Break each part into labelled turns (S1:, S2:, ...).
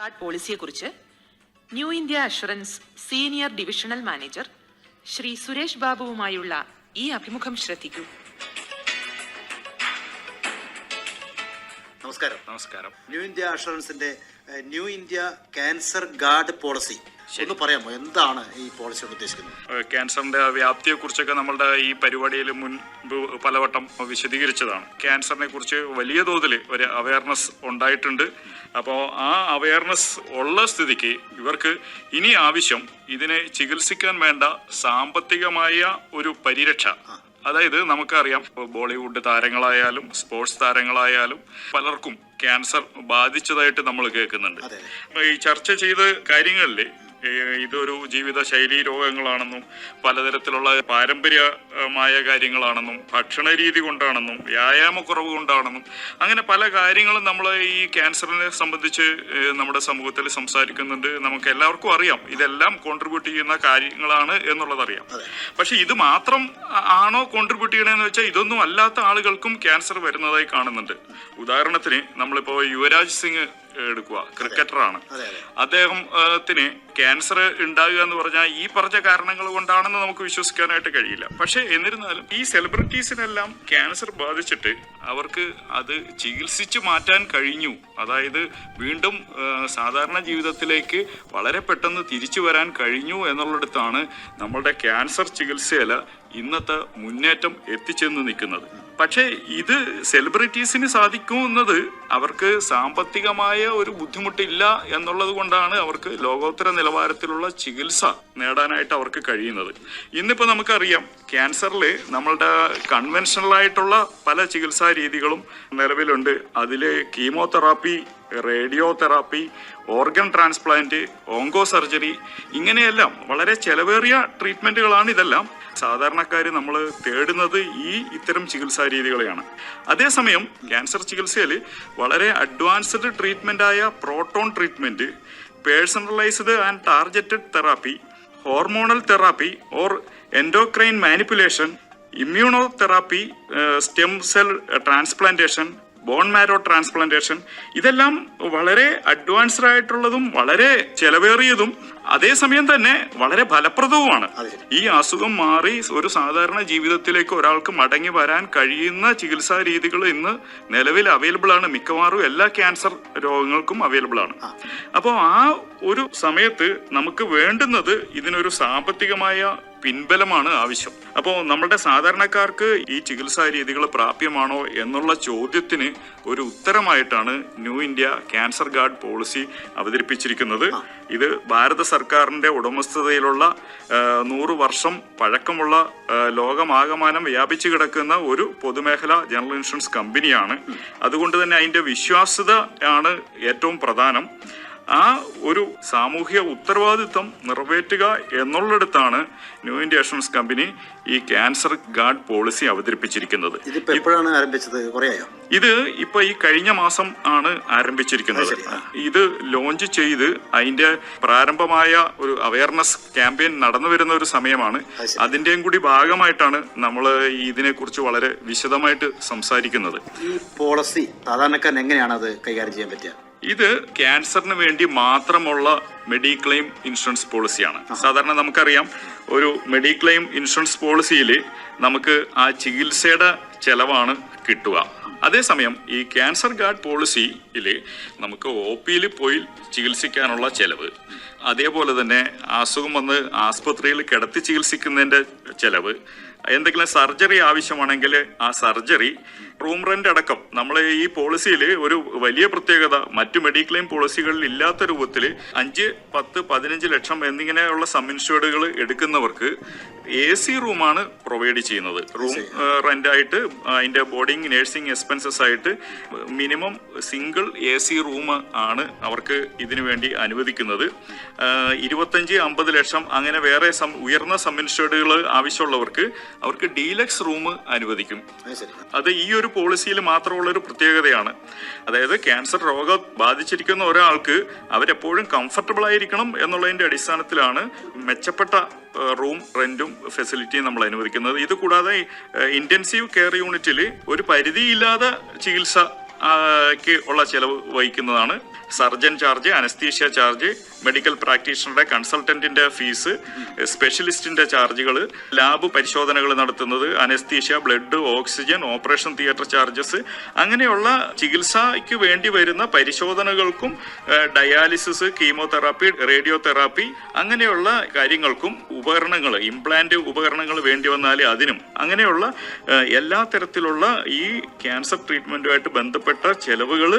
S1: Card പോളിസിയെക്കുറിച്ച് New India Assurance senior divisional manager Shri Suresh ബാബുവുമായുള്ള ഈ അഭിമുഖം ശ്രദ്ധിക്കൂ.
S2: നമസ്കാരം.
S3: നമസ്കാരം.
S2: New India അഷുറൻസിന്റെ New India cancer guard policy. ഒന്ന് പറയാമോ എന്താണ് ഈ പോളിസി കൊണ്ട് ഉദ്ദേശിക്കുന്നത്?
S3: ക്യാൻസറിന്റെ വ്യാപ്തിയെ കുറിച്ചൊക്കെ നമ്മളുടെ ഈ പരിപാടിയിൽ മുൻപ് പലവട്ടം വിശദീകരിച്ചതാണ്. ക്യാൻസറിനെ കുറിച്ച് വലിയ തോതിൽ ഒരു അവയർനെസ് ഉണ്ടായിട്ടുണ്ട്. അപ്പോൾ ആ അവയർനെസ് ഉള്ള സ്ഥിതിക്ക് ഇവർക്ക് ഇനി ആവശ്യം ഇതിനെ ചികിത്സിക്കാൻ വേണ്ട സാമ്പത്തികമായ ഒരു പരിരക്ഷ. അതായത് നമുക്കറിയാം ബോളിവുഡ് താരങ്ങളായാലും സ്പോർട്സ് താരങ്ങളായാലും പലർക്കും ക്യാൻസർ ബാധിച്ചതായിട്ട് നമ്മൾ കേൾക്കുന്നുണ്ട്. ഈ ചർച്ച ചെയ്ത കാര്യങ്ങളിൽ ഇതൊരു ജീവിതശൈലി രോഗങ്ങളാണെന്നും പലതരത്തിലുള്ള പാരമ്പര്യമായ കാര്യങ്ങളാണെന്നും ഭക്ഷണ രീതി കൊണ്ടാണെന്നും വ്യായാമക്കുറവ് കൊണ്ടാണെന്നും അങ്ങനെ പല കാര്യങ്ങളും നമ്മൾ ഈ ക്യാൻസറിനെ സംബന്ധിച്ച് നമ്മുടെ സമൂഹത്തിൽ സംസാരിക്കുന്നുണ്ട്. നമുക്ക് എല്ലാവർക്കും അറിയാം. ഇതെല്ലാം കോൺട്രിബ്യൂട്ട് ചെയ്യുന്ന കാര്യങ്ങളാണ് എന്നുള്ളതറിയാം. പക്ഷെ ഇത് മാത്രം ആണോ കോൺട്രിബ്യൂട്ട് ചെയ്യണമെന്ന് വെച്ചാൽ ഇതൊന്നും അല്ലാത്ത ആളുകൾക്കും ക്യാൻസർ വരുന്നതായി കാണുന്നുണ്ട്. ഉദാഹരണത്തിന് നമ്മളിപ്പോൾ യുവരാജ് സിംഗ് എടുക്കുക. ക്രിക്കറ്ററാണ്. അദ്ദേഹത്തിന് ക്യാൻസർ ഉണ്ടാവുക എന്ന് പറഞ്ഞാൽ ഈ പറഞ്ഞ കാരണങ്ങൾ കൊണ്ടാണെന്ന് നമുക്ക് വിശ്വസിക്കാനായിട്ട് കഴിയില്ല. പക്ഷെ എന്നിരുന്നാലും ഈ സെലിബ്രിറ്റീസിനെല്ലാം ക്യാൻസർ ബാധിച്ചിട്ട് അവർക്ക് അത് ചികിത്സിച്ച് മാറ്റാൻ കഴിഞ്ഞു. അതായത് വീണ്ടും സാധാരണ ജീവിതത്തിലേക്ക് വളരെ പെട്ടെന്ന് തിരിച്ചു വരാൻ കഴിഞ്ഞു എന്നുള്ളിടത്താണ് നമ്മളുടെ ക്യാൻസർ ചികിത്സയില ഇന്നത്തെ മുന്നേറ്റം എത്തിച്ചെന്ന് നിൽക്കുന്നത്. പക്ഷേ ഇത് സെലിബ്രിറ്റീസിന് സാധിക്കുന്നത് അവർക്ക് സാമ്പത്തികമായ ഒരു ബുദ്ധിമുട്ടില്ല എന്നുള്ളത് കൊണ്ടാണ് അവർക്ക് ലോകോത്തര നിലവാരത്തിലുള്ള ചികിത്സ നേടാനായിട്ട് അവർക്ക് കഴിയുന്നത്. ഇന്നിപ്പോൾ നമുക്കറിയാം ക്യാൻസറിൽ നമ്മളുടെ കൺവെൻഷണൽ ആയിട്ടുള്ള പല ചികിത്സാ രീതികളും നിലവിലുണ്ട്. അതിൽ chemotherapy radio therapy organ transplant onco surgery ഇങ്ങനെയെല്ലാം വളരെ ചെലവേറിയ ട്രീറ്റ്മെന്റുകളാണ് ഇതെല്ലാം. സാധാരണക്കാർ നമ്മൾ തേടുന്നത് ഈ ഇത്തരം ചികിത്സാ രീതികളെയാണ്. അതേസമയം ക്യാൻസർ ചികിത്സയിൽ വളരെ അഡ്വാൻസ്ഡ് ട്രീറ്റ്മെന്റ് ആയ proton treatment personalised and targeted therapy hormonal therapy or endocrine manipulation immuno therapy stem cell transplantation bone marrow transplantation ഇതെല്ലാം വളരെ അഡ്വാൻസ്ഡ് ആയിട്ടുള്ളതും വളരെ ചെലവേറിയതും അതേസമയം തന്നെ വളരെ ഫലപ്രദവുമാണ്. ഈ അസുഖം മാറി ഒരു സാധാരണ ജീവിതത്തിലേക്ക് ഒരാൾക്ക് മടങ്ങി വരാൻ കഴിയുന്ന ചികിത്സാ രീതികൾ ഇന്ന് നിലവിൽ അവൈലബിൾ ആണ്. മിക്കവാറും എല്ലാ ക്യാൻസർ രോഗങ്ങൾക്കും അവൈലബിൾ ആണ്. അപ്പോൾ ആ ഒരു സമയത്ത് നമുക്ക് വേണ്ടുന്നത് ഇതിനൊരു സാമ്പത്തികമായ പിൻബലമാണ് ആവശ്യം. അപ്പോൾ നമ്മുടെ സാധാരണക്കാർക്ക് ഈ ചികിത്സാ രീതികൾ പ്രാപ്യമാണോ എന്നുള്ള ചോദ്യത്തിന് ഒരു ഉത്തരമായിട്ടാണ് new India cancer guard policy അവതരിപ്പിച്ചിരിക്കുന്നത്. ഇത് ഭാരത സർക്കാരിന്റെ ഉടമസ്ഥതയിലുള്ള നൂറ് വർഷം പഴക്കമുള്ള ലോകമാകമാനം വ്യാപിച്ചു കിടക്കുന്ന ഒരു പൊതുമേഖല ജനറൽ ഇൻഷുറൻസ് കമ്പനിയാണ്. അതുകൊണ്ട് തന്നെ അതിന്റെ വിശ്വാസ്യത ആണ് ഏറ്റവും പ്രധാനം. ആ ഒരു സാമൂഹ്യ ഉത്തരവാദിത്വം നിറവേറ്റുക എന്നുള്ളിടത്താണ് ന്യൂ ഇന്ത്യ ഇൻഷുറൻസ് കമ്പനി ഈ ക്യാൻസർ ഗാർഡ് പോളിസി അവതരിപ്പിച്ചിരിക്കുന്നത്.
S2: എപ്പോഴാണ് ആരംഭിച്ചത്?
S3: ഇത് ഇപ്പൊ ഈ കഴിഞ്ഞ മാസം ആണ് ആരംഭിച്ചിരിക്കുന്നത്. ഇത് ലോഞ്ച് ചെയ്ത് അതിന്റെ പ്രാരംഭമായ ഒരു അവയർനെസ് ക്യാമ്പയിൻ നടന്നു വരുന്ന ഒരു സമയമാണ്.
S2: അത്
S3: അതിന്റെയും കൂടി ഭാഗമായിട്ടാണ് നമ്മൾ ഇതിനെ കുറിച്ച് വളരെ വിശദമായിട്ട് സംസാരിക്കുന്നത്.
S2: ഈ പോളിസി സാധാരണക്കാരൻ എങ്ങനെയാണ് അത് കൈകാര്യം ചെയ്യാൻ പറ്റുക?
S3: ഇത് ക്യാൻസറിന് വേണ്ടി മാത്രമുള്ള മെഡിക്ലെയിം ഇൻഷുറൻസ് പോളിസിയാണ് സാധാരണ നമുക്കറിയാം ഒരു മെഡിക്ലെയിം ഇൻഷുറൻസ് പോളിസിയിൽ നമുക്ക് ആ ചികിത്സയുടെ ചെലവാണ് കിട്ടുക. അതേസമയം ഈ ക്യാൻസർ ഗാർഡ് പോളിസിയിൽ നമുക്ക് ഒ പിയിൽ പോയി ചികിത്സിക്കാനുള്ള ചെലവ് അതേപോലെ തന്നെ അസുഖം വന്ന് ആസ്പത്രിയിൽ കിടത്തി ചികിത്സിക്കുന്നതിന്റെ ചെലവ് എന്തെങ്കിലും സർജറി ആവശ്യമാണെങ്കിൽ ആ സർജറി റൂം റെന്റ് അടക്കം. നമ്മളെ ഈ പോളിസിയിൽ ഒരു വലിയ പ്രത്യേകത മറ്റു മെഡിക്ലെയിം പോളിസികളിൽ ഇല്ലാത്ത രൂപത്തിൽ അഞ്ച് പത്ത് പതിനഞ്ച് ലക്ഷം എന്നിങ്ങനെയുള്ള സം ഇൻഷുർഡുകൾ എടുക്കുന്നവർക്ക് എ സി റൂമാണ് പ്രൊവൈഡ് ചെയ്യുന്നത്. റൂം റെന്റ് ആയിട്ട് അതിന്റെ ബോർഡിംഗ് നേഴ്സിംഗ് എക്സ്പെൻസസ് ആയിട്ട് minimum single A C room ആണ് അവർക്ക് ഇതിനു വേണ്ടി അനുവദിക്കുന്നത്. ഇരുപത്തഞ്ച് അമ്പത് ലക്ഷം അങ്ങനെ വേറെ ഉയർന്ന സം ഇൻഷുർഡുകൾ ആവശ്യമുള്ളവർക്ക് അവർക്ക് ഡീലക്സ് റൂം അനുവദിക്കും.
S2: അത്
S3: ഈ ഒരു പോളിസിയിൽ മാത്രമുള്ള ഒരു പ്രത്യേകതയാണ്. അതായത് ക്യാൻസർ രോഗം ബാധിച്ചിരിക്കുന്ന ഒരാൾക്ക് അവരെപ്പോഴും കംഫർട്ടബിൾ ആയിരിക്കണം എന്നുള്ളതിന്റെ അടിസ്ഥാനത്തിലാണ് മെച്ചപ്പെട്ട റൂം റെന്റും ഫെസിലിറ്റിയും നമ്മൾ അനുവദിക്കുന്നത്. ഇത് കൂടാതെ ഇന്റൻസീവ് കെയർ യൂണിറ്റിൽ ഒരു പരിധിയില്ലാതെ ചികിത്സ ഉള്ള ചെലവ് വഹിക്കുന്നതാണ് surgeon charge anaesthesia charge medical പ്രാക്ടീഷണറുടെ കൺസൾട്ടന്റിന്റെ ഫീസ് സ്പെഷ്യലിസ്റ്റിന്റെ ചാർജുകൾ ലാബ് പരിശോധനകൾ നടത്തുന്നത് anaesthesia blood oxygen operation theatre charges അങ്ങനെയുള്ള ചികിത്സയ്ക്ക് വേണ്ടി വരുന്ന പരിശോധനകൾക്കും ഡയാലിസിസ് കീമോതെറാപ്പി റേഡിയോ തെറാപ്പി അങ്ങനെയുള്ള കാര്യങ്ങൾക്കും ഉപകരണങ്ങൾ ഇംപ്ലാന്റ് ഉപകരണങ്ങൾ വേണ്ടി വന്നാൽ അതിനും അങ്ങനെയുള്ള എല്ലാ തരത്തിലുള്ള ഈ ക്യാൻസർ ട്രീറ്റ്മെന്റുമായിട്ട് ബന്ധപ്പെട്ട ചെലവുകൾ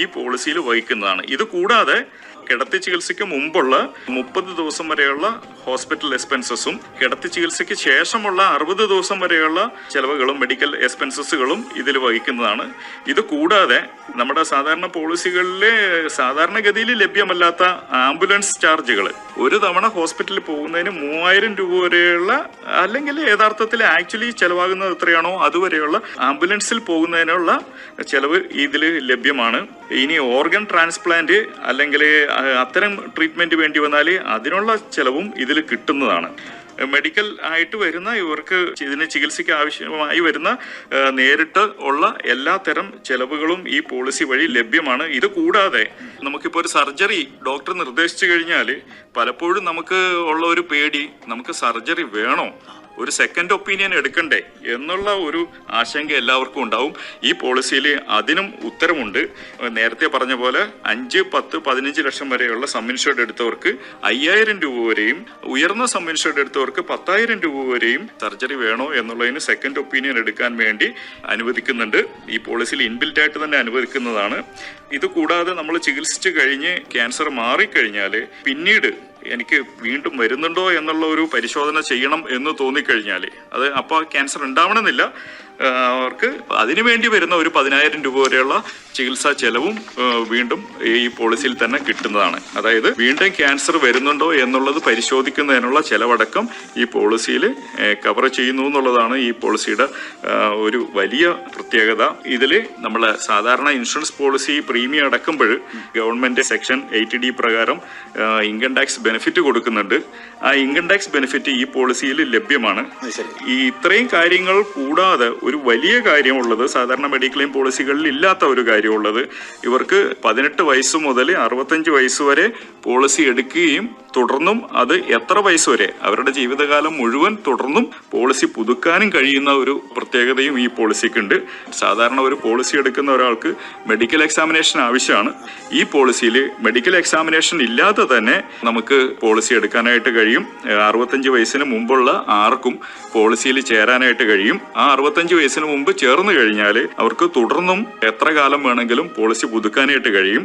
S3: ഈ പോളിസിയിൽ വഹിക്കുന്നതാണ്. ഇത് കൂടാതെ കിടത്തി ചികിത്സയ്ക്ക് മുമ്പുള്ള മുപ്പത് ദിവസം വരെയുള്ള ഹോസ്പിറ്റൽ എക്സ്പെൻസസും കിടത്തി ചികിത്സയ്ക്ക് ശേഷമുള്ള അറുപത് ദിവസം വരെയുള്ള ചെലവുകളും മെഡിക്കൽ എക്സ്പെൻസസുകളും ഇതിൽ വഹിക്കുന്നതാണ്. ഇത് കൂടാതെ നമ്മുടെ സാധാരണ പോളിസികളിൽ സാധാരണഗതിയിൽ ലഭ്യമല്ലാത്ത ആംബുലൻസ് ചാർജുകൾ. ഒരു തവണ ഹോസ്പിറ്റലിൽ പോകുന്നതിന് മൂവായിരം രൂപ വരെയുള്ള അല്ലെങ്കിൽ യഥാർത്ഥത്തിൽ ആക്ച്വലി ചെലവാകുന്നത് എത്രയാണോ അതുവരെയുള്ള ആംബുലൻസിൽ പോകുന്നതിനുള്ള ചെലവ് ഇതിൽ ലഭ്യമാണ്. ഇനി ഓർഗൻ ട്രാൻസ്പ്ലാന്റ് അല്ലെങ്കിൽ അത്തരം ട്രീറ്റ്മെന്റ് വേണ്ടി വന്നാൽ അതിനുള്ള ചെലവും ഇതിൽ കിട്ടുന്നതാണ്. മെഡിക്കൽ ആയിട്ട് വരുന്ന ഇവർക്ക് ഇതിന് ചികിത്സയ്ക്ക് ആവശ്യമായി വരുന്ന നേരിട്ട് ഉള്ള എല്ലാ തരം ചെലവുകളും ഈ പോളിസി വഴി ലഭ്യമാണ്. ഇത് കൂടാതെ നമുക്കിപ്പോൾ ഒരു സർജറി ഡോക്ടർ നിർദ്ദേശിച്ചു കഴിഞ്ഞാൽ പലപ്പോഴും നമുക്ക് ഉള്ള ഒരു പേടി നമുക്ക് സർജറി വേണോ? ഒരു സെക്കൻഡ് ഒപ്പീനിയൻ എടുക്കണ്ടേ എന്നുള്ള ഒരു ആശങ്ക എല്ലാവർക്കും ഉണ്ടാവും. ഈ പോളിസിയിൽ അതിനും ഉത്തരമുണ്ട്. നേരത്തെ പറഞ്ഞ പോലെ അഞ്ച് പത്ത് പതിനഞ്ച് ലക്ഷം വരെയുള്ള സമ്മിൻഷേർഡ് എടുത്തവർക്ക് അയ്യായിരം രൂപ വരെയും ഉയർന്ന സമ്മിൻഷേർഡ് എടുത്തവർക്ക് പത്തായിരം രൂപ വരെയും സർജറി വേണോ എന്നുള്ളതിന് സെക്കൻഡ് ഒപ്പീനിയൻ എടുക്കാൻ വേണ്ടി അനുവദിക്കുന്നുണ്ട്. ഈ പോളിസിയിൽ ഇൻബിൽറ്റ് ആയിട്ട് തന്നെ അനുവദിക്കുന്നതാണ്. ഇത് കൂടാതെ നമ്മൾ ചികിത്സിച്ച് കഴിഞ്ഞ് ക്യാൻസർ മാറിക്കഴിഞ്ഞാൽ പിന്നീട് എനിക്ക് വീണ്ടും വരുന്നുണ്ടോ എന്നുള്ള ഒരു പരിശോധന ചെയ്യണം എന്ന് തോന്നിക്കഴിഞ്ഞാൽ അത് അപ്പോൾ ക്യാൻസർ ഉണ്ടാവണമെന്നില്ല. അവർക്ക് അതിനു വേണ്ടി വരുന്ന ഒരു പതിനായിരം രൂപ വരെയുള്ള ചികിത്സാ ചെലവും വീണ്ടും ഈ പോളിസിയിൽ തന്നെ കിട്ടുന്നതാണ്. അതായത് വീണ്ടും ക്യാൻസർ വരുന്നുണ്ടോ എന്നുള്ളത് പരിശോധിക്കുന്നതിനുള്ള ചെലവടക്കം ഈ പോളിസിയിൽ കവർ ചെയ്യുന്നു എന്നുള്ളതാണ് ഈ പോളിസിയുടെ ഒരു വലിയ പ്രത്യേകത. ഇതിൽ നമ്മൾ സാധാരണ ഇൻഷുറൻസ് പോളിസി പ്രീമിയം അടക്കുമ്പോൾ ഗവൺമെന്റ് സെക്ഷൻ എയ്റ്റി ഡി പ്രകാരം ഇൻകം ടാക്സ് ബെനിഫിറ്റ് കൊടുക്കുന്നുണ്ട്. ആ ഇൻകം ടാക്സ് ബെനിഫിറ്റ് ഈ പോളിസിയിൽ ലഭ്യമാണ്. ഈ ഇത്രയും കാര്യങ്ങൾ കൂടാതെ ഒരു വലിയ കാര്യമുള്ളത് സാധാരണ മെഡിക്ലെയിം പോളിസികളിൽ ഇല്ലാത്ത ഒരു കാര്യമുള്ളത് ഇവർക്ക് പതിനെട്ട് വയസ്സ് മുതൽ അറുപത്തഞ്ച് വയസ്സ് വരെ പോളിസി എടുക്കുകയും തുടർന്നും അത് എത്ര വയസ്സ് വരെ അവരുടെ ജീവിതകാലം മുഴുവൻ തുടർന്നും പോളിസി പുതുക്കാനും കഴിയുന്ന ഒരു പ്രത്യേകതയും ഈ പോളിസിക്കുണ്ട് സാധാരണ ഒരു പോളിസി എടുക്കുന്ന ഒരാൾക്ക് മെഡിക്കൽ എക്സാമിനേഷൻ ആവശ്യമാണ്. ഈ പോളിസിയിൽ മെഡിക്കൽ എക്സാമിനേഷൻ ഇല്ലാതെ തന്നെ നമുക്ക് പോളിസി എടുക്കാനായിട്ട് കഴിയും. ഏഹ് അറുപത്തഞ്ച് വയസ്സിന് മുമ്പുള്ള ആർക്കും പോളിസിയിൽ ചേരാനായിട്ട് കഴിയും. ആ അറുപത്തഞ്ച് വയസ്സിന് മുമ്പ് ചേർന്ന് കഴിഞ്ഞാൽ അവർക്ക് തുടർന്നും എത്ര കാലം വേണമെങ്കിലും പോളിസി പുതുക്കാനായിട്ട് കഴിയും.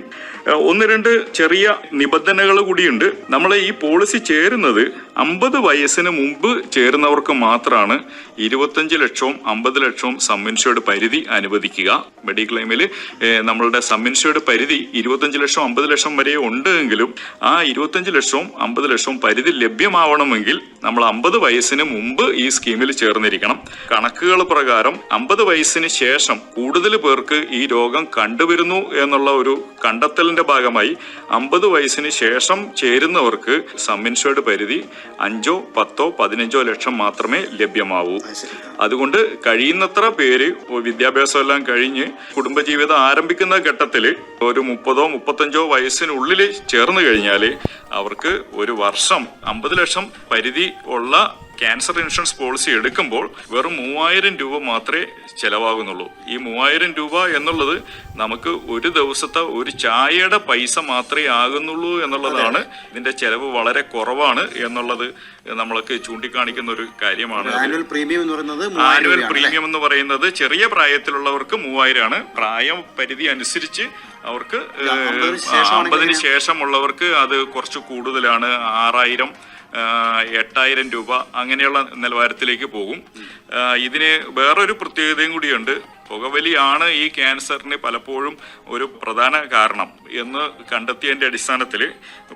S3: ഒന്ന് രണ്ട് ചെറിയ നിബന്ധനകൾ കൂടിയുണ്ട്. നമ്മൾ ഈ പോളിസി ചേരുന്നത് അമ്പത് വയസ്സിന് മുമ്പ് ചേരുന്നവർക്ക് മാത്രമാണ് ഇരുപത്തഞ്ച് ലക്ഷവും അമ്പത് ലക്ഷവും സമ്മിൻഷേർഡ് പരിധി അനുവദിക്കുക. മെഡിക്ലെയിമിൽ നമ്മളുടെ സമ്മിൻഷേർഡ് പരിധി ഇരുപത്തഞ്ച് ലക്ഷം അമ്പത് ലക്ഷം വരെ ഉണ്ടെങ്കിലും ആ ഇരുപത്തഞ്ച് ലക്ഷവും അമ്പത് ലക്ഷവും പരിധി ലഭ്യമാവണമെങ്കിൽ നമ്മൾ അമ്പത് വയസ്സിന് മുമ്പ് ഈ സ്കീമിൽ ചേർന്നിരിക്കണം. കണക്കുകൾ പ്രകാരം അമ്പത് വയസ്സിന് ശേഷം കൂടുതൽ പേർക്ക് ഈ രോഗം കണ്ടുവരുന്നു എന്നുള്ള ഒരു കണ്ടെത്തലിന്റെ ഭാഗമായി അമ്പത് വയസ്സിന് ശേഷം ചേരുന്നവർക്ക് സമ്മിൻഷേർഡ് പരിധി അഞ്ചോ പത്തോ പതിനഞ്ചോ ലക്ഷം മാത്രമേ ലഭ്യമാവൂ. അതുകൊണ്ട് കഴിയുന്നത്ര പേര് വിദ്യാഭ്യാസം എല്ലാം കഴിഞ്ഞ് കുടുംബജീവിതം ആരംഭിക്കുന്ന ഘട്ടത്തിൽ ഒരു മുപ്പതോ മുപ്പത്തഞ്ചോ വയസ്സിനുള്ളിൽ ചേർന്ന് കഴിഞ്ഞാൽ അവർക്ക് ഒരു വർഷം അമ്പത് ലക്ഷം പരിധി ഉള്ള ക്യാൻസർ ഇൻഷുറൻസ് പോളിസി എടുക്കുമ്പോൾ വെറും മൂവായിരം രൂപ മാത്രമേ ചെലവാകുന്നുള്ളൂ ഈ മൂവായിരം രൂപ എന്നുള്ളത് നമുക്ക് ഒരു ദിവസത്തെ ഒരു ചായയുടെ പൈസ മാത്രമേ ആകുന്നുള്ളൂ എന്നുള്ളതാണ് ഇതിന്റെ ചെലവ് വളരെ കുറവാണ് എന്നുള്ളത് നമ്മൾക്ക് ചൂണ്ടിക്കാണിക്കുന്ന ഒരു കാര്യമാണ്
S2: ആനുവൽ പ്രീമിയം എന്ന് പറയുന്നത്
S3: ആനുവൽ? പ്രീമിയം എന്ന് പറയുന്നത് ചെറിയ പ്രായത്തിലുള്ളവർക്ക് മൂവായിരമാണ് പ്രായം പരിധി അനുസരിച്ച് അവർക്ക്
S2: അമ്പതിന്?
S3: ശേഷമുള്ളവർക്ക് അത് കുറച്ച് കൂടുതലാണ് ആറായിരം എട്ടായിരം രൂപ അങ്ങനെയുള്ള നിലവാരത്തിലേക്ക് പോകും. ഇതിന് വേറൊരു പ്രത്യേകതയും കൂടിയുണ്ട്. പുകവലിയാണ് ഈ ക്യാൻസറിന് പലപ്പോഴും ഒരു പ്രധാന കാരണം എന്ന് കണ്ടെത്തിയതിന്റെ അടിസ്ഥാനത്തിൽ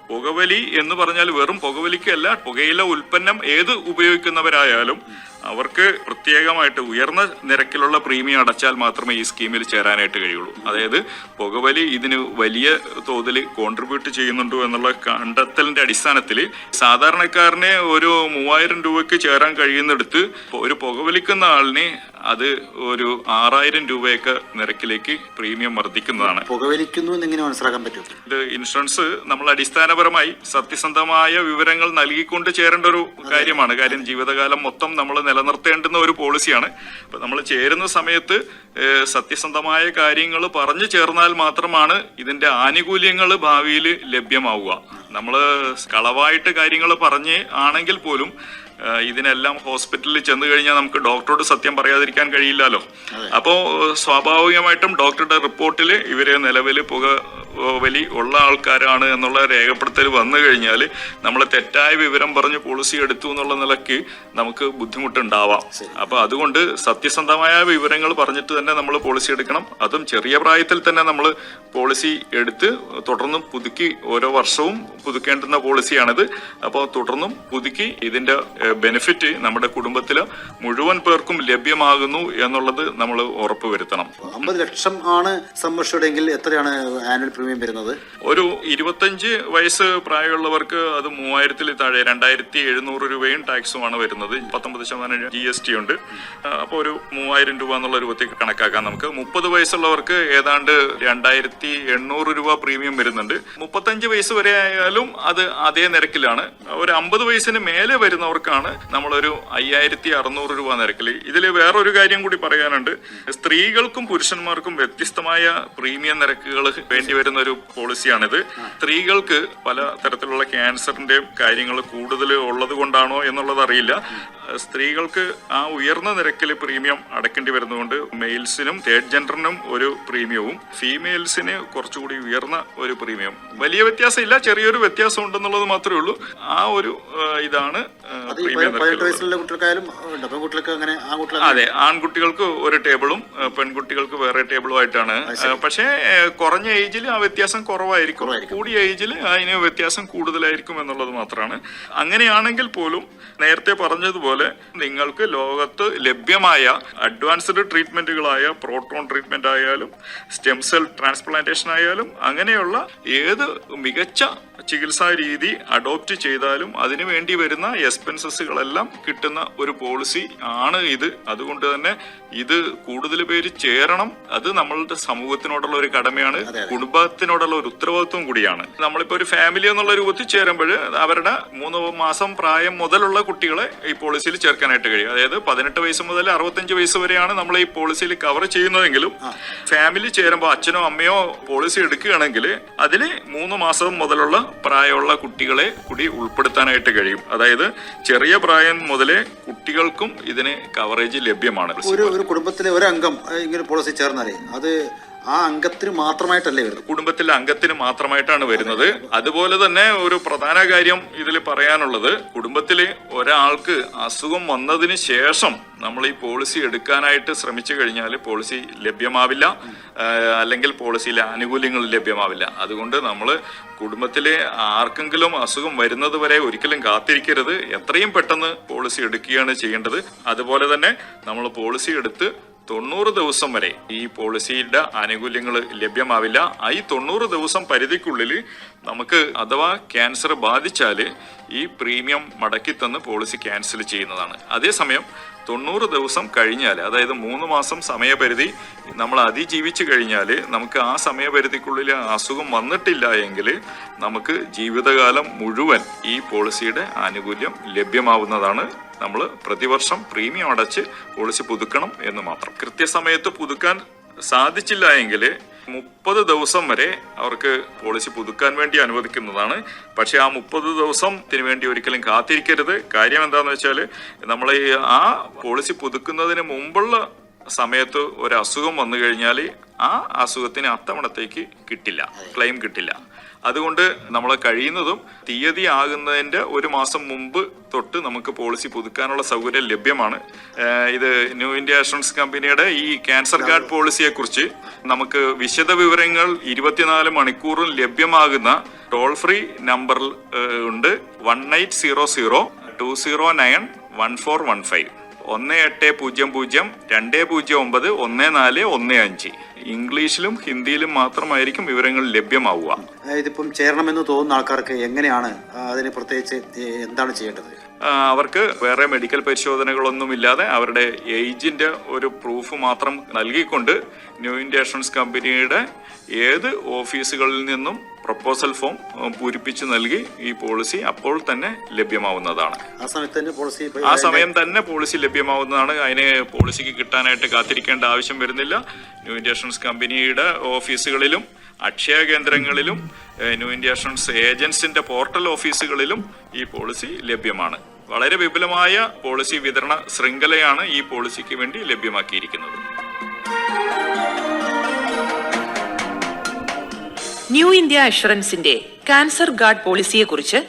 S3: പുകവലി എന്ന് പറഞ്ഞാൽ വെറും പുകവലിക്കല്ല പുകയില ഉൽപ്പന്നം ഏത് ഉപയോഗിക്കുന്നവരായാലും അവർക്ക് പ്രത്യേകമായിട്ട് ഉയർന്ന നിരക്കിലുള്ള പ്രീമിയം അടച്ചാൽ മാത്രമേ ഈ സ്കീമിൽ ചേരാനായിട്ട് കഴിയുള്ളൂ. അതായത് പുകവലി ഇതിന് വലിയ തോതിൽ കോൺട്രിബ്യൂട്ട് ചെയ്യുന്നുണ്ടോ എന്നുള്ള കണ്ടെത്തലിന്റെ അടിസ്ഥാനത്തിൽ സാധാരണക്കാരനെ ഒരു മൂവായിരം രൂപയ്ക്ക് ചേരാൻ കഴിയുന്നിടത്ത് ഒരു പുകവലിക്കുന്ന ആളിന് അത് ഒരു ആറായിരം രൂപയൊക്കെ നിരക്കിലേക്ക് പ്രീമിയം വർദ്ധിക്കുന്നതാണ്.
S2: പുകവലിക്കുന്നു എന്നങ്ങനെ മനസ്സിലാക്കാൻ പറ്റും
S3: ഇത് ഇൻഷുറൻസ് നമ്മൾ അടിസ്ഥാനപരമായി സത്യസന്ധമായ വിവരങ്ങൾ നൽകിക്കൊണ്ട് ചേരേണ്ട ഒരു കാര്യമാണ്. കാര്യം ജീവിതകാലം മൊത്തം നമ്മൾ നിലനിർത്തേണ്ടുന്ന ഒരു പോളിസിയാണ്. അപ്പൊ നമ്മൾ ചേരുന്ന സമയത്ത് സത്യസന്ധമായ കാര്യങ്ങൾ പറഞ്ഞു ചേർന്നാൽ മാത്രമാണ് ഇതിന്റെ ആനുകൂല്യങ്ങൾ ഭാവിയിൽ ലഭ്യമാവുക. നമ്മൾ കളവായിട്ട് കാര്യങ്ങൾ പറഞ്ഞ് ആണെങ്കിൽ പോലും ഇതിനെല്ലാം ഹോസ്പിറ്റലിൽ ചെന്ന് കഴിഞ്ഞാൽ നമുക്ക് ഡോക്ടറോട് സത്യം പറയാതിരിക്കാൻ കഴിയില്ലല്ലോ. അപ്പോൾ സ്വാഭാവികമായിട്ടും ഡോക്ടറുടെ റിപ്പോർട്ടിൽ ഇവരെ നിലവിൽ പുക വലി ഉള്ള ആൾക്കാരാണ് എന്നുള്ള രേഖപ്പെടുത്തൽ വന്നു കഴിഞ്ഞാൽ നമ്മൾ തെറ്റായ വിവരം പറഞ്ഞ് പോളിസി എടുത്തു എന്നുള്ള നിലയ്ക്ക് നമുക്ക് ബുദ്ധിമുട്ടുണ്ടാവാം. അപ്പൊ അതുകൊണ്ട് സത്യസന്ധമായ വിവരങ്ങൾ പറഞ്ഞിട്ട് തന്നെ നമ്മൾ പോളിസി എടുക്കണം. അതും ചെറിയ പ്രായത്തിൽ തന്നെ നമ്മൾ പോളിസി എടുത്ത് തുടർന്നും പുതുക്കി ഓരോ വർഷവും പുതുക്കേണ്ടുന്ന പോളിസിയാണിത് അപ്പോൾ തുടർന്നും പുതുക്കി ഇതിന്റെ ബെനിഫിറ്റ് നമ്മുടെ കുടുംബത്തിലെ മുഴുവൻ പേർക്കും ലഭ്യമാകുന്നു എന്നുള്ളത് നമ്മൾ ഉറപ്പുവരുത്തണം.
S2: അമ്പത് ലക്ഷം ആണ് സമ്മർഷുടെങ്കിൽ എത്രയാണ് ആനുവൽ പ്രീമിയം വരുന്നത്?
S3: ഒരു ഇരുപത്തഞ്ച് വയസ്സ് പ്രായമുള്ളവർക്ക് അത് മൂവായിരത്തിൽ താഴെ രണ്ടായിരത്തി എഴുന്നൂറ് രൂപയും ടാക്സുമാണ് വരുന്നത്. പത്തൊമ്പത് ശതമാനം ജി എസ് ടി ഉണ്ട്. അപ്പോൾ ഒരു മൂവായിരം രൂപ എന്നുള്ള രൂപത്തേക്ക് കണക്കാക്കാം നമുക്ക്. മുപ്പത് വയസ്സുള്ളവർക്ക് ഏതാണ്ട് രണ്ടായിരത്തി എണ്ണൂറ് രൂപ പ്രീമിയം വരുന്നുണ്ട്. മുപ്പത്തഞ്ച് വയസ്സ് വരെ ആയാലും അത് അതേ നിരക്കിലാണ്. ഒരു അമ്പത് വയസ്സിന് മേലെ വരുന്നവർക്കാണ് നമ്മളൊരു അയ്യായിരത്തി അറുന്നൂറ് രൂപ നിരക്കിൽ. ഇതിൽ വേറൊരു കാര്യം കൂടി പറയാനുണ്ട്. സ്ത്രീകൾക്കും പുരുഷന്മാർക്കും വ്യത്യസ്തമായ പ്രീമിയം നിരക്കുകൾ വേണ്ടി വരുന്ന ഒരു പോളിസിയാണിത് സ്ത്രീകൾക്ക് പല തരത്തിലുള്ള ക്യാൻസറിന്റെ കാര്യങ്ങൾ കൂടുതൽ ഉള്ളത് കൊണ്ടാണോ എന്നുള്ളത് അറിയില്ല. സ്ത്രീകൾക്ക് ആ ഉയർന്ന നിരക്കിൽ പ്രീമിയം അടക്കേണ്ടി വരുന്നതുകൊണ്ട് മെയിൽസിനും തേർഡ് ജെൻഡറിനും ഒരു പ്രീമിയവും ഫീമെയിൽസിന് കുറച്ചുകൂടി ഉയർന്ന ഒരു പ്രീമിയം വലിയ വ്യത്യാസം ഇല്ല ചെറിയൊരു വ്യത്യാസം ഉണ്ടെന്നുള്ളത് മാത്രമേ ഉള്ളൂ. ആ ഒരു ഇതാണ്
S2: അത്
S3: ആൺകുട്ടികൾക്ക് ഒരു ടേബിളും പെൺകുട്ടികൾക്ക് വേറെ ടേബിളും ആയിട്ടാണ്. പക്ഷേ കുറഞ്ഞ ഏജിൽ ആ വ്യത്യാസം കുറവായിരിക്കും. കൂടിയ ഏജിൽ അതിന് വ്യത്യാസം കൂടുതലായിരിക്കും എന്നുള്ളത് മാത്രമാണ്. അങ്ങനെയാണെങ്കിൽ പോലും നേരത്തെ പറഞ്ഞതുപോലെ നിങ്ങൾക്ക് ലോകത്ത് ലഭ്യമായ അഡ്വാൻസ്ഡ് ട്രീറ്റ്മെന്റുകളായ പ്രോട്ടോൺ ട്രീറ്റ്മെന്റ് ആയാലും സ്റ്റെം സെൽ ട്രാൻസ്പ്ലാന്റേഷൻ ആയാലും അങ്ങനെയുള്ള ഏത് മികച്ച ചികിത്സാ രീതി അഡോപ്റ്റ് ചെയ്താലും അതിനു വേണ്ടി വരുന്ന എക്സ്പെൻസസുകളെല്ലാം കിട്ടുന്ന ഒരു പോളിസി ആണ് ഇത്. അതുകൊണ്ട് തന്നെ ഇത് കൂടുതൽ പേര് ചേരണം. അത് നമ്മളുടെ സമൂഹത്തിനോടുള്ള ഒരു കടമയാണ്. കുടുംബത്തിനോടുള്ള ഒരു ഉത്തരവാദിത്വം കൂടിയാണ്. നമ്മളിപ്പോൾ ഒരു ഫാമിലി എന്നുള്ള രൂപത്തിൽ ചേരുമ്പോൾ അവരുടെ മൂന്ന് മാസം പ്രായം മുതലുള്ള കുട്ടികളെ ഈ പോളിസിയിൽ ചേർക്കാനായിട്ട് കഴിയും. അതായത് പതിനെട്ട് വയസ്സ് മുതൽ അറുപത്തഞ്ച് വയസ്സ് വരെയാണ് നമ്മൾ ഈ പോളിസിയിൽ കവർ ചെയ്യുന്നതെങ്കിലും ഫാമിലി ചേരുമ്പോൾ അച്ഛനോ അമ്മയോ പോളിസി എടുക്കുകയാണെങ്കിൽ അതിൽ മൂന്ന് മാസം മുതലുള്ള പ്രായമുള്ള കുട്ടികളെ കൂടി ഉൾപ്പെടുത്താനായിട്ട് കഴിയും. അതായത് ചെറിയ പ്രായം മുതലേ കുട്ടികൾക്കും ഇതിന് കവറേജ് ലഭ്യമാണ്.
S2: ഒരു കുടുംബത്തിലെ ഒരു അംഗം ഇങ്ങനെ പോളിസി ചേർന്നാലേ അത് ആ അംഗത്തിന് മാത്രമായിട്ടല്ലേ വരുന്നത്?
S3: കുടുംബത്തിലെ അംഗത്തിന് മാത്രമായിട്ടാണ് വരുന്നത്. അതുപോലെ തന്നെ ഒരു പ്രധാന കാര്യം ഇതിൽ പറയാനുള്ളത്. കുടുംബത്തിലെ ഒരാൾക്ക് അസുഖം വന്നതിന് ശേഷം നമ്മൾ ഈ പോളിസി എടുക്കാനായിട്ട് ശ്രമിച്ചു കഴിഞ്ഞാൽ പോളിസി ലഭ്യമാവില്ല. അല്ലെങ്കിൽ പോളിസിയിലെ ആനുകൂല്യങ്ങൾ ലഭ്യമാവില്ല. അതുകൊണ്ട് നമ്മൾ കുടുംബത്തിലെ ആർക്കെങ്കിലും അസുഖം വരുന്നത് വരെ ഒരിക്കലും കാത്തിരിക്കരുത്. എത്രയും പെട്ടെന്ന് പോളിസി എടുക്കുകയാണ് ചെയ്യേണ്ടത്. അതുപോലെ തന്നെ നമ്മൾ പോളിസി എടുത്ത് തൊണ്ണൂറ് ദിവസം വരെ ഈ പോളിസിയുടെ ആനുകൂല്യങ്ങൾ ലഭ്യമാവില്ല. ഈ തൊണ്ണൂറ് ദിവസം പരിധിക്കുള്ളിൽ നമുക്ക് അഥവാ ക്യാൻസർ ബാധിച്ചാൽ ഈ പ്രീമിയം മടക്കി തന്ന് പോളിസി ക്യാൻസൽ ചെയ്യുന്നതാണ്. അതേസമയം തൊണ്ണൂറ് ദിവസം കഴിഞ്ഞാൽ അതായത് മൂന്ന് മാസം സമയപരിധി നമ്മൾ അതിജീവിച്ചു കഴിഞ്ഞാൽ നമുക്ക് ആ സമയപരിധിക്കുള്ളിൽ അസുഖം വന്നിട്ടില്ല എങ്കിൽ നമുക്ക് ജീവിതകാലം മുഴുവൻ ഈ പോളിസിയുടെ ആനുകൂല്യം ലഭ്യമാവുന്നതാണ് നമ്മൾ പ്രതിവർഷം പ്രീമിയം അടച്ച് പോളിസി പുതുക്കണം എന്ന് മാത്രം. കൃത്യസമയത്ത് പുതുക്കാൻ സാധിച്ചില്ല എങ്കിൽ മുപ്പത് ദിവസം വരെ അവർക്ക് പോളിസി പുതുക്കാൻ വേണ്ടി അനുവദിക്കുന്നതാണ്. പക്ഷെ ആ മുപ്പത് ദിവസത്തിന് വേണ്ടി ഒരിക്കലും കാത്തിരിക്കരുത്. കാര്യം എന്താണെന്ന് വെച്ചാൽ നമ്മൾ ആ പോളിസി പുതുക്കുന്നതിന് മുമ്പുള്ള സമയത്ത് ഒരു അസുഖം വന്നു കഴിഞ്ഞാൽ ആ അസുഖത്തിന് അത്തവണത്തേക്ക് കിട്ടില്ല ക്ലെയിം കിട്ടില്ല. അതുകൊണ്ട് നമ്മൾ കഴിയുന്നതും തീയതി ആകുന്നതിന്റെ ഒരു മാസം മുമ്പ് തൊട്ട് നമുക്ക് പോളിസി പുതുക്കാനുള്ള സൗകര്യം ലഭ്യമാണ്. ഇത് ന്യൂ ഇന്ത്യ അഷുറൻസ് കമ്പനിയുടെ ഈ ക്യാൻസർ കാർഡ് പോളിസിയെ കുറിച്ച് നമുക്ക് വിശദ വിവരങ്ങൾ ഇരുപത്തിനാല് മണിക്കൂറും ലഭ്യമാകുന്ന ടോൾ ഫ്രീ നമ്പറിൽ ഉണ്ട്. One eight zero zero two zero nine one four one five. ഒന്ന് എട്ട് പൂജ്യം പൂജ്യം രണ്ട് പൂജ്യം ഒമ്പത് ഒന്ന് നാല് ഒന്ന് അഞ്ച്. ഇംഗ്ലീഷിലും ഹിന്ദിയിലും മാത്രമായിരിക്കും വിവരങ്ങൾ ലഭ്യമാവുക.
S2: അതായത് ഇതിപ്പം ചേരണമെന്ന് തോന്നുന്ന ആൾക്കാർക്ക് എങ്ങനെയാണ് അതിന് പ്രത്യേകിച്ച് എന്താണ് ചെയ്യേണ്ടത്?
S3: അവർക്ക് വേറെ മെഡിക്കൽ പരിശോധനകളൊന്നും ഇല്ലാതെ അവരുടെ ഏജിന്റെ ഒരു പ്രൂഫ് മാത്രം നൽകിക്കൊണ്ട് ന്യൂ ഇന്ത്യ ഇൻഷുറൻസ് കമ്പനിയുടെ ഏത് ഓഫീസുകളിൽ നിന്നും പ്രപ്പോസൽ ഫോം പൂരിപ്പിച്ച് നൽകി ഈ പോളിസി അപ്പോൾ തന്നെ ലഭ്യമാവുന്നതാണ്.
S2: ആ സമയത്ത് തന്നെ പോളിസി
S3: ആ സമയം തന്നെ പോളിസി ലഭ്യമാവുന്നതാണ്. അതിന് പോളിസിക്ക് കിട്ടാനായിട്ട് കാത്തിരിക്കേണ്ട ആവശ്യം വരുന്നില്ല. ന്യൂ ഇന്ത്യ ഇൻഷുറൻസ് കമ്പനിയുടെ ഓഫീസുകളിലും അക്ഷയ കേന്ദ്രങ്ങളിലും ന്യൂ ഇന്ത്യ ഇൻഷുറൻസ് ഏജൻസിന്റെ പോർട്ടൽ ഓഫീസുകളിലും ഈ പോളിസി ലഭ്യമാണ്. വളരെ വിപുലമായ പോളിസി വിതരണ ശൃംഖലയാണ് ഈ പോളിസിക്ക് വേണ്ടി ലഭ്യമാക്കിയിരിക്കുന്നത്.
S1: ന്യൂ ഇന്ത്യ അഷുറൻസിന്റെ cancer guard പോളിസിയെക്കുറിച്ച്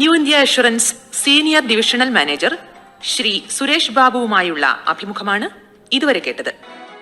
S1: new India assurance senior divisional manager Shri Suresh ബാബുവുമായുള്ള അഭിമുഖമാണ് ഇതുവരെ കേട്ടത്.